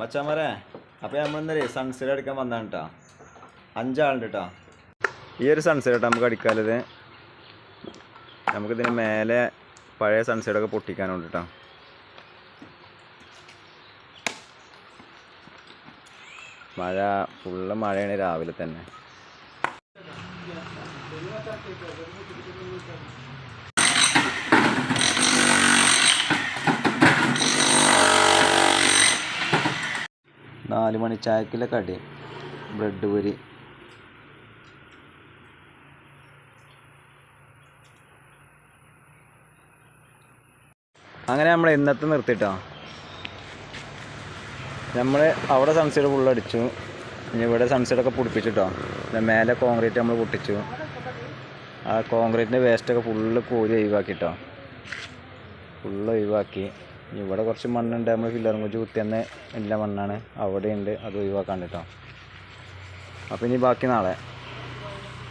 മച്ചാമരെ അപ്പോൾ നമ്മളെന്താ സൺസെറ്റ് അടിക്കാൻ വന്നതാണ് കേട്ടോ അഞ്ചാളുണ്ട് കേട്ടോ ഈ ഒരു സൺസെറ്റ് നമുക്ക് അടിക്കാനുള്ളത് നമുക്കിതിന് മേലെ പഴയ സൺസെറ്റൊക്കെ പൊട്ടിക്കാനുണ്ട് കേട്ടോ മഴ ഫുള്ള് മഴയാണ് രാവിലെ തന്നെ. നാല് മണി ചായക്കിലെ കടി. ബ്രെഡ് പൊരി. അങ്ങനെ നമ്മൾ ഇന്നത്തെ നിർത്തിട്ടോ. നമ്മൾ അവിടെ സൺസൈഡ് ഫുൾ അടിച്ചു. ഇനി ഇവിടെ സൺസൈഡൊക്കെ പൊടിപ്പിച്ചിട്ടോ. പിന്നെ മേലെ കോൺക്രീറ്റ് നമ്മൾ പൊട്ടിച്ചു. ആ കോൺക്രീറ്റിന്റെ വേസ്റ്റൊക്കെ ഫുള്ള് കോരി ഒഴിവാക്കിട്ടോ. ഫുള്ള് ഒഴിവാക്കി. ഇവിടെ കുറച്ച് മണ്ണുണ്ട്. നമ്മൾ ഫില്ലറും കുറ്റി കുത്തിയെന്ന് എല്ലാ മണ്ണാണ് അവിടെയുണ്ട് അത് ഒഴിവാക്കാണ്ട് കേട്ടോ അപ്പോൾ ഇനി ബാക്കി നാളെ.